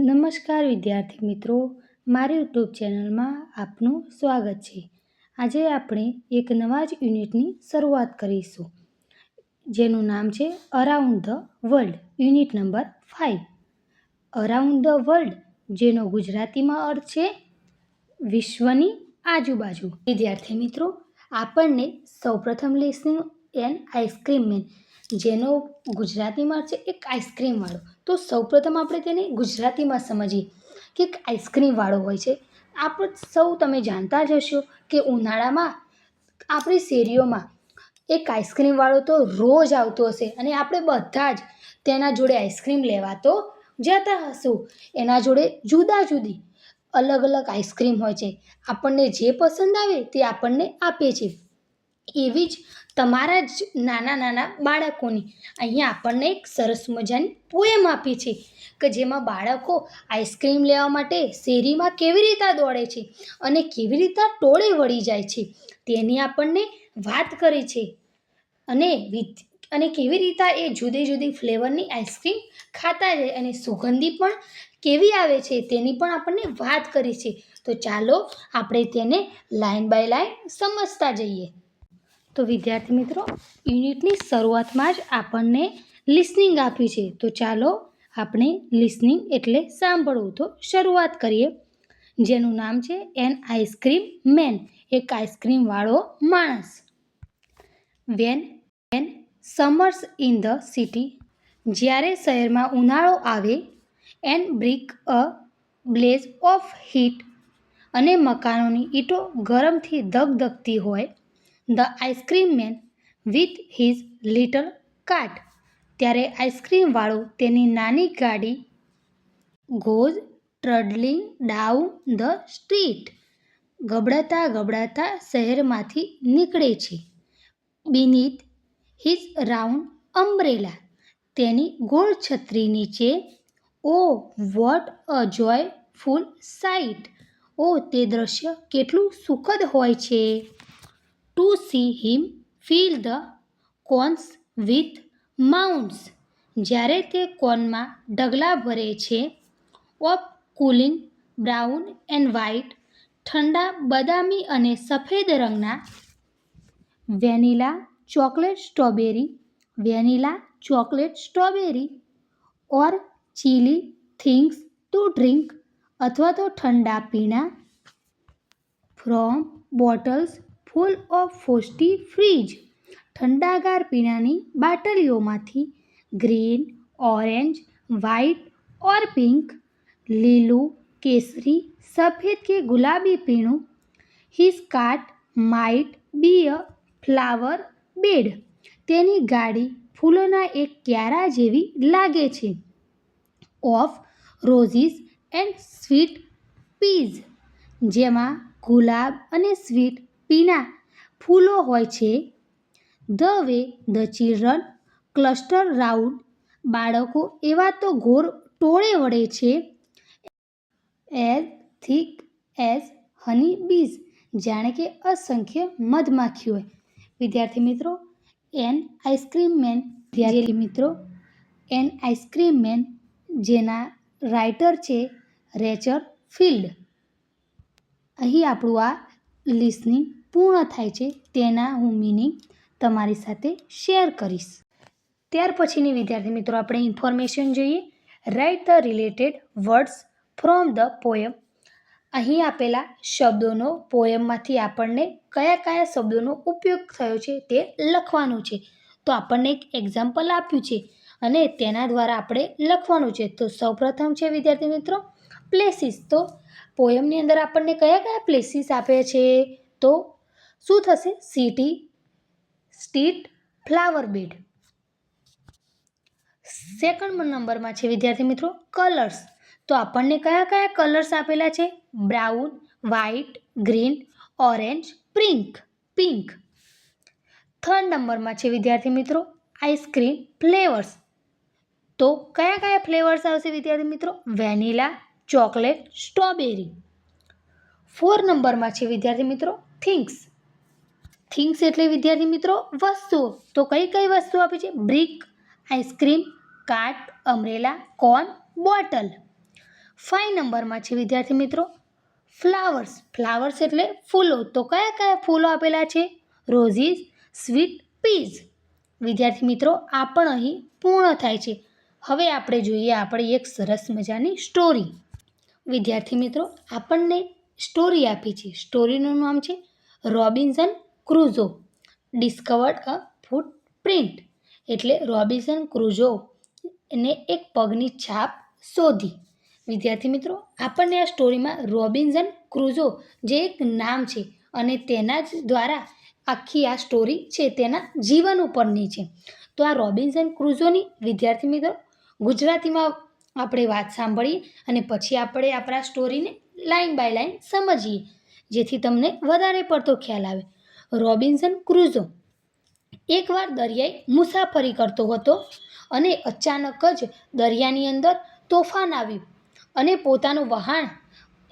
નમસ્કાર વિદ્યાર્થી મિત્રો, મારી યુટ્યુબ ચેનલમાં આપનું સ્વાગત છે. આજે આપણે એક નવા જ યુનિટની શરૂઆત કરીશું, જેનું નામ છે around the world unit number five around the world જેનો ગુજરાતીમાં અર્થ છે વિશ્વની આજુબાજુ. વિદ્યાર્થી મિત્રો, આપણને સૌપ્રથમ લેસન એન આઈસ્ક્રીમ મેન. જેનો ગુજરાતીમાં છે એક આઈસ્ક્રીમવાળો તો સૌપ્રથમ આપણે તેને ગુજરાતીમાં સમજીએ કે એક આઈસ્ક્રીમવાળો હોય છે. આપણે સૌ તમે જાણતા જ હશો કે ઉનાળામાં આપણી શેરીઓમાં એક આઈસ્ક્રીમવાળો તો રોજ આવતો હશે અને આપણે બધા જ તેના જોડે આઈસ્ક્રીમ લેવા તો જતા હશું. એના જોડે જુદા જુદી અલગ અલગ આઈસ્ક્રીમ હોય છે. આપણને જે પસંદ આવે તે આપણને આપે છે એવી જ તમારા જ નાના નાના બાળકોની. અહીંયા આપણને એક સરસ મજાની પોએમ આપી છે કે જેમાં બાળકો આઈસ્ક્રીમ લેવા માટે શેરીમાં કેવી રીતે દોડે છે અને કેવી રીતે ટોળે વળી જાય છે તેની આપણને વાત કરી છે. અને અને કેવી રીતે એ જુદી જુદી ફ્લેવરની આઈસ્ક્રીમ ખાતા જાય અને સુગંધી પણ કેવી આવે છે તેની પણ આપણને વાત કરી છે. તો ચાલો આપણે તેને લાઈન બાય લાઈન સમજતા જઈએ. તો વિદ્યાર્થી મિત્રો, યુનિટની શરૂઆતમાં જ આપણને લિસનિંગ આપ્યું છે. તો ચાલો આપણે લિસનિંગ એટલે સાંભળવું. તો શરૂઆત કરીએ. જેનું નામ છે એન આઈસ્ક્રીમ મેન. એક આઈસ્ક્રીમવાળો માણસ. When when summers in the city. જ્યારે શહેરમાં ઉનાળો આવે, and brick a blaze of heat અને મકાનોની ઈંટો ગરમથી ધગધગતી હોય the ice cream man with his little cart ત્યારે આઈસ્ક્રીમવાળો તેની નાની ગાડી goes trundling down the street. ગબડાતા ગબડાતા શહેરમાંથી નીકળે છે. Beneath his round umbrella. તેની ગોળ છત્રી નીચે, oh, what a joyful sight oh, તે દ્રશ્ય કેટલું સુખદ હોય છે. To see him fill the cones with mounds જ્યારે તે કોનમાં ઢગલા ભરે છે of cooling brown and white ઠંડા, બદામી અને સફેદ રંગના vanilla chocolate strawberry, vanilla chocolate strawberry or chilly things to drink અથવા તો ઠંડા પીણા from bottles full of frosty fridge. ઠંડાગાર પીણાની બાટલીઓમાંથી green, orange, white or pink, લીલું, કેસરી, સફેદ કે ગુલાબી પીણું his might be a flower, bed. તેની ગાડી ફૂલોના એક ક્યારા જેવી લાગે છે. Of roses and sweet peas, જેમાં ગુલાબ અને સ્વીટ પીના ફૂલો હોય છે. The way the children cluster round બાળકો એવા તો ઘોર ટોળે વળે છે. As thick as honey bees જાણે કે અસંખ્ય મધમાખી હોય. વિદ્યાર્થી મિત્રો, એન આઈસ્ક્રીમ મેન, વિદ્યાર્થી મિત્રો, એન આઈસ્ક્રીમ મેન જેના રાઇટર છે રેચર ફિલ્ડ. અહીં આપણું આ લિસનિંગ પૂર્ણ થાય છે તેના હું મિનિંગ તમારી સાથે શેર કરીશ. ત્યાર પછીની વિદ્યાર્થી મિત્રો, આપણે ઇન્ફોર્મેશન જોઈએ. Write the related words from the poem અહીં આપેલા શબ્દોનો પોયમમાંથી આપણને કયા કયા શબ્દોનો ઉપયોગ થયો છે તે લખવાનું છે. તો આપણને એક એક્ઝામ્પલ આપ્યું છે અને તેના દ્વારા આપણે લખવાનું છે. તો સૌપ્રથમ છે વિદ્યાર્થી મિત્રો પ્લેસીસ તો પોયમની અંદર આપણને કયા કયા પ્લેસીસ આપે છે? તો શું થશે? City street flower bed second નંબરમાં છે વિદ્યાર્થી મિત્રો કલર્સ તો આપણને કયા કયા કલર્સ આપેલા છે? Brown white green orange pink pink third નંબરમાં છે વિદ્યાર્થી મિત્રો આઈસ્ક્રીમ ફ્લેવર્સ તો કયા કયા ફ્લેવર્સ આવશે વિદ્યાર્થી મિત્રો? વેનીલા ચોકલેટ સ્ટ્રોબેરી ફોર નંબરમાં છે વિદ્યાર્થી મિત્રો થિંગ્સ થિંગ્સ એટલે વિદ્યાર્થી મિત્રો વસ્તુઓ તો કઈ કઈ વસ્તુ આપી છે? Brick, ice cream cart umbrella, cone, bottle. Five નંબરમાં છે વિદ્યાર્થી મિત્રો ફ્લાવર્સ. ફ્લાવર્સ એટલે ફૂલો. તો કયા કયા ફૂલો આપેલા છે? Roses, sweet, peas. વિદ્યાર્થી મિત્રો, આ પણ અહીં પૂર્ણ થાય છે. હવે આપણે જોઈએ આપણી એક સરસ મજાની સ્ટોરી. વિદ્યાર્થી મિત્રો, આપણને સ્ટોરી આપી છે. સ્ટોરીનું નામ છે Robinson Crusoe. Discovered a footprint એટલે રોબિન્સન ક્રુઝો એને એક પગની છાપ શોધી. વિદ્યાર્થી મિત્રો, આપણને આ સ્ટોરીમાં રોબિન્સન ક્રુઝો જે એક નામ છે અને તેના જ દ્વારા આખી આ સ્ટોરી છે તેના જીવન ઉપરની છે. તો આ રોબિન્સન ક્રુઝોની, વિદ્યાર્થી મિત્રો, ગુજરાતીમાં આપણે વાત સાંભળીએ અને પછી આપણે આપણા સ્ટોરીને લાઇન બાય લાઇન સમજીએ, જેથી તમને વધારે પડતો ખ્યાલ આવે. Robinson Crusoe. એકવાર દરિયાઈ મુસાફરી કરતો હતો અને અચાનક જ દરિયાની અંદર તોફાન આવ્યું અને પોતાનું વહાણ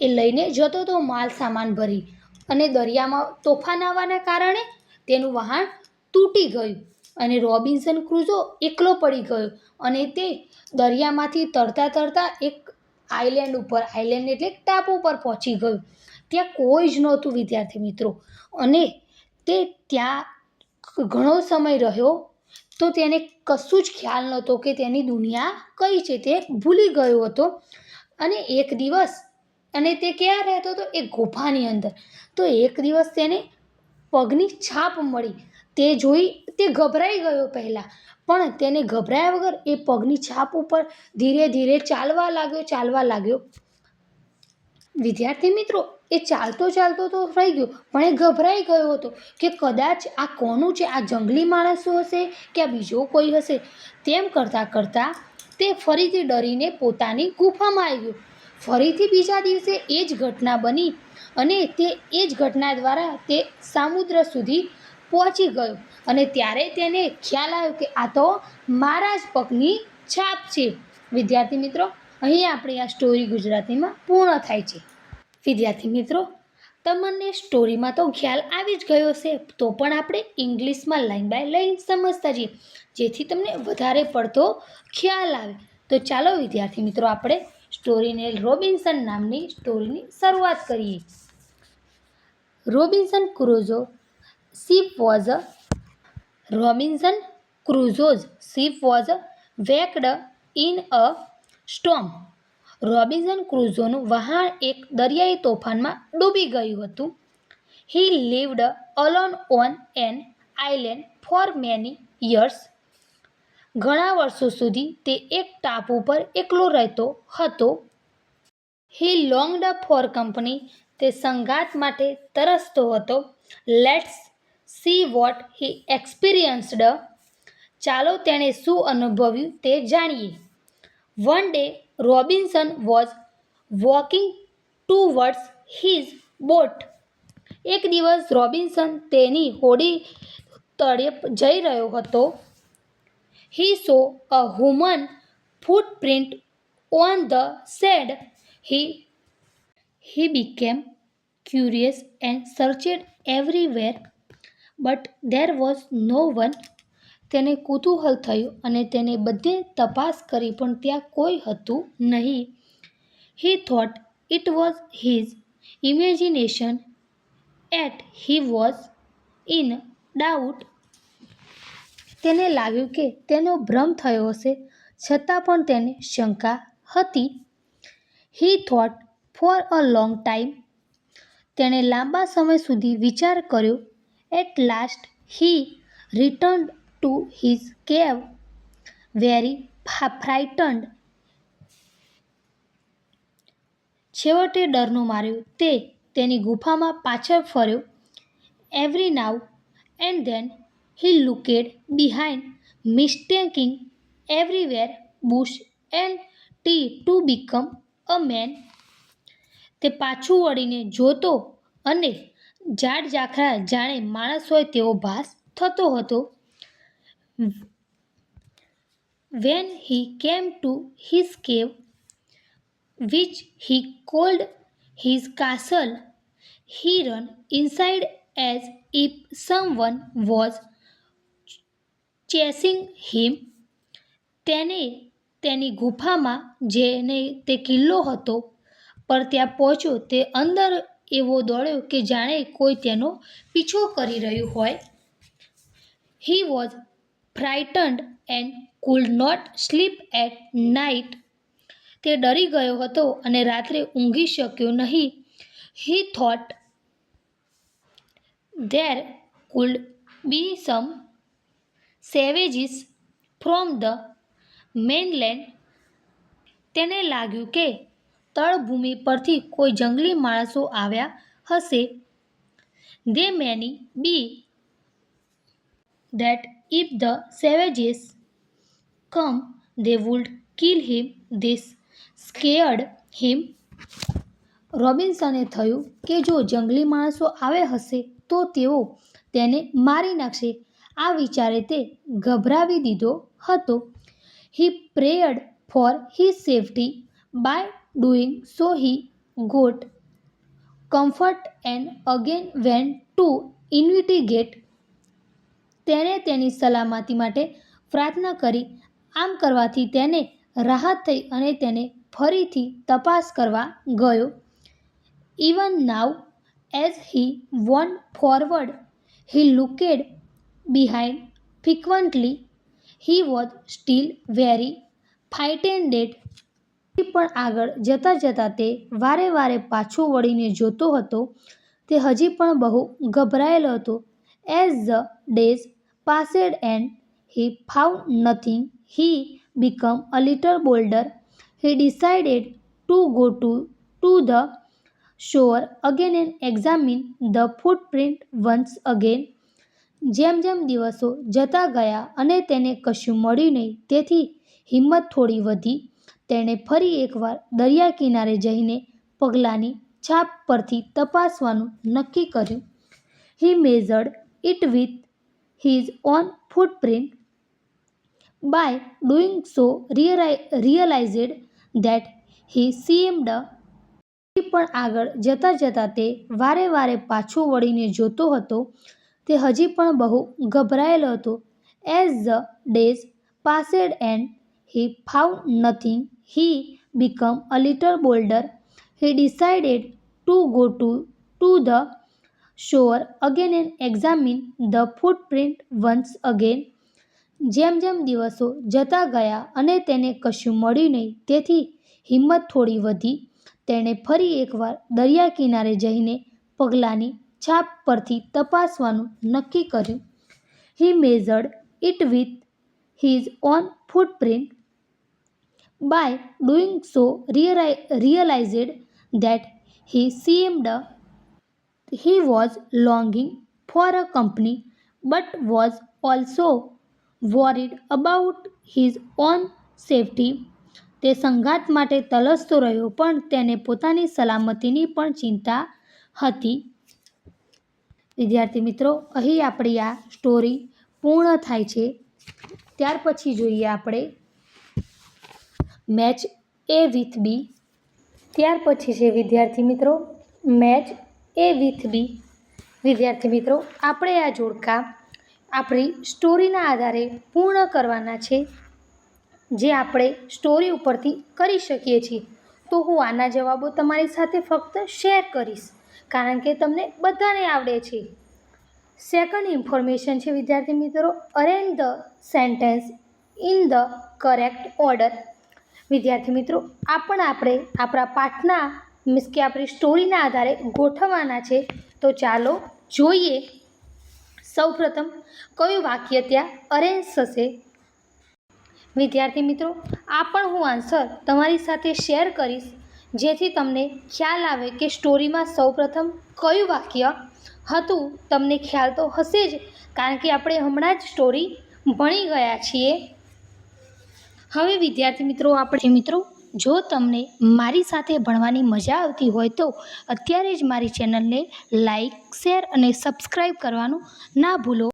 એ લઈને જતો હતો માલ સામાન ભરી અને દરિયામાં તોફાન આવવાના કારણે તેનું વહાણ તૂટી ગયું અને રોબિન્સન ક્રુઝો એકલો પડી ગયો અને તે દરિયામાંથી તરતા તરતા એક આઇલેન્ડ ઉપર, આઇલેન્ડ એટલે ટાપુ ઉપર પહોંચી ગયું. ત્યાં કોઈ જ નહોતું વિદ્યાર્થી મિત્રો અને તે ત્યાં ઘણો સમય રહ્યો તો તેને કશું જ ખ્યાલ નહોતો કે તેની દુનિયા કઈ છે તે ભૂલી ગયો હતો. અને એક દિવસ, અને તે ક્યાં રહેતો હતો? એ ગુફાની અંદર. તો એક દિવસ તેને પગની છાપ મળી. તે જોઈ તે ગભરાઈ ગયો પહેલાં, પણ તેને ગભરાયા વગર એ પગની છાપ ઉપર ધીરે ધીરે ચાલવા લાગ્યો ચાલવા લાગ્યો. વિદ્યાર્થી મિત્રો એ ચાલતો ચાલતો તો રહી ગયો. પણ એ ગભરાઈ ગયો હતો કે કદાચ આ કોનું છે? આ જંગલી માણસો હશે કે આ બીજો કોઈ હશે? તેમ કરતાં કરતાં તે ફરીથી ડરીને પોતાની ગુફામાં આવી ગયો. ફરીથી બીજા દિવસે એ જ ઘટના બની અને તે એ જ ઘટના દ્વારા તે સમુદ્ર સુધી પહોંચી ગયો. અને ત્યારે તેને ખ્યાલ આવ્યો કે આ તો મારા જ પગની છાપ છે. વિદ્યાર્થી મિત્રો, અહીં આપણી આ સ્ટોરી ગુજરાતીમાં પૂર્ણ થાય છે. વિદ્યાર્થી મિત્રો, તમને સ્ટોરીમાં તો ખ્યાલ આવી જ ગયો હશે, તો પણ આપણે ઇંગ્લિશમાં લાઈન બાય લાઈન સમજતા જઈએ. જેથી તમને વધારે પડતો ખ્યાલ આવે. તો ચાલો વિદ્યાર્થી મિત્રો, આપણે સ્ટોરીને રોબિન્સન નામની સ્ટોરીની શરૂઆત કરીએ. Robinson Crusoe ship was a Robinson Crusoe's ship was wrecked in a storm. Robinson ક્રુઝોનું વહાણ એક દરિયાઈ તોફાનમાં ડૂબી ગયું હતું. He lived alone on an island for many years ઘણા વર્ષો સુધી તે એક ટાપુ પર એકલો રહેતો હતો. હી લોંગડ ફોર કંપની તે સંઘાત માટે તરસતો હતો. Let's see what he experienced ચાલો તેણે શું અનુભવ્યું તે જાણીએ. One day Robinson was walking towards his boat એક દિવસ રોબિન્સન તેની હોડી તરફ જઈ રહ્યો હતો he saw a human footprint on the sand he he became curious and searched everywhere but there was no one તેને કુતૂહલ થયું અને તેને બધે તપાસ કરી પણ ત્યાં કોઈ હતું નહીં. He thought it was his imagination at he was in doubt તેને લાગ્યું કે તેનો ભ્રમ થયો હશે, છતાં પણ તેને શંકા હતી. He thought for a long time તેણે લાંબા સમય સુધી વિચાર કર્યો. At last he return to his cave very frightened. છેવટે ડરનું માર્યું તે. તેની ગુફામાં પાછળ ફર્યો. Every now and then he looked behind mistaking everywhere bush and tree to become a man તે પાછું વળીને જોતો અને ઝાડ ઝાખરા જાણે માણસ હોય તેવો ભાસ થતો હતો. When he came to his cave which he called his castle he run inside as if someone was chasing him તેને તેની ગુફામાં જેને તે કિલ્લો હતો પર ત્યાં પહોંચ્યો. તે અંદર એવો દોડ્યો કે જાણે કોઈ તેનો પીછો કરી રહ્યું હોય. He was frightened and could not sleep at night તે ડરી ગયો હતો અને રાત્રે ઊંઘી શક્યો નહીં. He thought there could be some savages from the mainland તેને લાગ્યું કે તળભૂમિ પરથી કોઈ જંગલી માણસો આવ્યા હશે. They many be that if the savages come, they would kill him. This scared him. રોબિન્સને થયું કે જો જંગલી માણસો આવે હશે તો તેઓ તેને મારી નાખશે આ વિચારે તે ગભરાવી દીધો હતો he prayed for his safety by doing so he got comfort and again went to investigate તેણે તેની સલામતી માટે પ્રાર્થના કરી. આમ કરવાથી તેને રાહત થઈ અને તેને ફરીથી તપાસ કરવા ગયો. Even now as he went forward, he looked behind frequently, he was still very frightened પણ આગળ જતાં જતાં તે વારે વારે પાછું વળીને જોતો હતો. તે હજી પણ બહુ ગભરાયેલો હતો. As the days passed and he found nothing he became a little bolder he decided to go to to the shore again and examine the footprint once again જેમ જેમ દિવસો જતા ગયા અને તેને કશું મળ્યું નહીં, તેથી હિંમત થોડી વધી. તેણે ફરી એકવાર દરિયા કિનારે જઈને પગલાંની છાપ પરથી તપાસવાનું નક્કી કર્યું. He measured it with his own footprint. By doing so, reali- realized that he seemed પણ આગળ જતાં જતાં તે વારે વારે પાછું વળીને જોતો હતો. તે હજી પણ બહુ ગભરાયેલો હતો. As the days passed and he found nothing he became a little bolder he decided to go to to the shore again and examine the footprint once again જેમ જેમ દિવસો જતા ગયા અને તેને કશું મળ્યું નહીં, તેથી હિંમત થોડી વધી. તેણે ફરી એકવાર દરિયા કિનારે જઈને પગલાંની છાપ પરથી તપાસવાનું નક્કી કર્યું. He measured it with his own footprint by doing so realized that he seemed he was longing for a company, but was also worried about his own safety. તે સંઘાત માટે તલસતો રહ્યો, પણ તેને પોતાની સલામતીની પણ ચિંતા હતી. વિદ્યાર્થી મિત્રો, અહીં આપણી આ સ્ટોરી પૂર્ણ થાય છે. ત્યાર પછી જોઈએ આપણે મેચ એ વિથ બી. ત્યાર પછી છે વિદ્યાર્થી મિત્રો, મેચ એ વિથ બી. વિદ્યાર્થી મિત્રો, આપણે આ જોડકા આપણી સ્ટોરીના આધારે પૂર્ણ કરવાના છે. જે આપણે સ્ટોરી ઉપરથી કરી શકીએ છીએ. તો હું આના જવાબો તમારી સાથે ફક્ત શેર કરીશ, કારણ કે તમને બધાને આવડે છે. સેકન્ડ ઇન્ફોર્મેશન છે વિદ્યાર્થી મિત્રો, arrange the sentence in the correct order. વિદ્યાર્થી મિત્રો આ પણ આપણે આપણા પાઠના મીન્સ કે આપણી સ્ટોરીના આધારે ગોઠવવાના છે, તો ચાલો જોઈએ. સૌપ્રથમ, કયું વાક્ય ત્યાં અરેન્જ થશે? વિદ્યાર્થી મિત્રો, આ પણ હું આન્સર તમારી સાથે શેર કરીશ, જેથી તમને ખ્યાલ આવે કે સ્ટોરીમાં સૌપ્રથમ કયું વાક્ય હતું. તમને ખ્યાલ તો હશે જ, કારણ કે આપણે હમણાં જ સ્ટોરી ભણી ગયા છીએ. હવે વિદ્યાર્થી મિત્રો, આપણે મિત્રો જો તમને મારી સાથે ભણવાની મજા આવતી હોય તો અત્યારે જ મારી ચેનલને લાઈક, શેર અને સબસ્ક્રાઈબ કરવાનું ના ભૂલો.